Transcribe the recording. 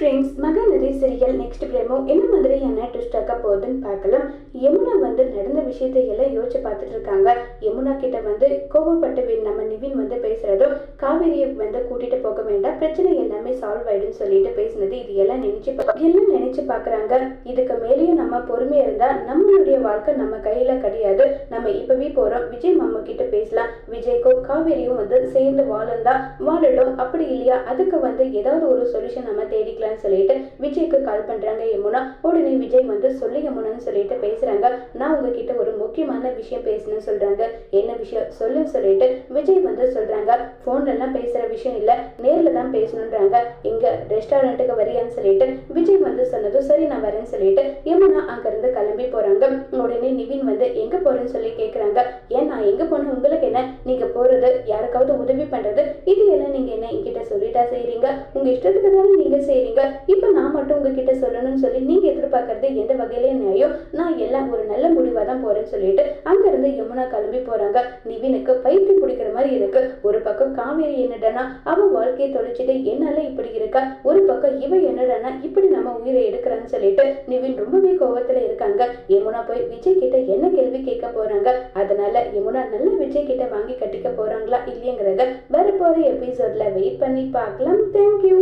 Friends Mahanadhi serial next promo என்ன மாதிரியான twist ஆக்க போகுதுன்னு பார்க்கலாம். யமுனா வந்து நடந்த விஷயத்தை எல்லாம் யோசிச்சு பார்த்துட்டு இருக்காங்க. யமுனா கிட்ட வந்து கோவப்பட்டு நம்ம நிவின் வந்து பேசுறதும் காவேரியை வந்து கூட்டிட்டு போக வேண்டாம். பிரச்சனை எல்லாமே சால்வ் ஆயிடுன்னு சொல்லிட்டு பேசினது இது எல்லாம் நினைச்சு எல்லாம் நினைச்சு பாக்குறாங்க இதுக்கு மேலேயும் நம்ம பொறுமையா இருந்தா நம்மளுடைய வாழ்க்கை நம்ம கையில கிடையாது. நம்ம இப்பவே போறோம். விஜய் மாமா கிட்ட பேசலாம். விஜய்க்கும் காவேரியும் வந்து சேர்ந்து வாழ்ந்தா வாழட்டும் அப்படி இல்லையா? அதுக்கு வந்து ஏதாவது ஒரு சொல்யூஷன் நம்ம தேடிக்கலாம்னு சொல்லிட்டு விஜய்க்கு கால் பண்றாங்க யமுனா. உடனே விஜய் வந்து சொல்லி யமுனான்னு சொல்லிட்டு பேசுறாங்க. நான் உங்ககிட்ட ஒரு முக்கியமான விஷயம் பேசணும்னு சொல்றாங்க. என்ன விஷயம்? சொல்லுன்னு சொல்லிட்டு விஜய் வந்து சொல்றாங்க. போன்ல எல்லாம் பேசுற விஷயம் இல்ல. நேர்ல தான் பேசணுன்றாங்க இங்கே ரெஸ்டாரண்ட்டுக்கு வரியான்னு சொல்லிட்டு விஜய் வந்து சொன்னதும் சரி நான் வரேன்னு சொல்லிட்டு யமுனா அங்கேருந்து கிளம்பி போறாங்க. உடனே நிவின் வந்து எங்க போறேன்னு சொல்லி கேக்குறாங்க. ஏன் நான் எங்க போனேன்? உங்களுக்கு என்ன? நீங்க போறது யாருக்காவது உதவி பண்றது இது எல்லாம் நீங்க என்ன என்கிட்ட சொல்லிட்டா செய்றீங்க? உங்க இஷ்டத்துக்கு தானே நீங்க செய்யறீங்க இப்ப நான் மட்டும் உங்ககிட்ட சொல்லணும்னு சொல்லி நீங்க எதிர்பார்க்கறது எந்த வகையில நியாயம்? நான் எல்லாம் ஒரு நல்ல முடிவா தான் போறேன்னு சொல்லிட்டு அங்க இருந்து யமுனா கிளம்பி போறாங்க. நிவினுக்கு பயிற்சி பிடிக்கிற மாதிரி இருக்கு. ஒரு பக்கம் காவேரி என்னடனா அவன் வாழ்க்கையை தொலைச்சிட்டு என்னால இப்படி இருக்கா? ஒரு பக்கம் இவ என்னடனா இப்படி நம்ம உயிரை எடுக்கிறான்னு சொல்லிட்டு நிவின் ரொம்பவே கோவத்துல இருக்காங்க. யமுனா போய் விஜய் கிட்ட என்ன கேள்வி கேட்க போறாங்க அதனால யமுனா நல்ல விஜய் கிட்ட வாங்கி கட்டிக்க போறாங்களா இல்லையங்கிறத வரப்போற எபிசோட்ல வெயிட் பண்ணி பார்க்கலாம். தேங்க்யூ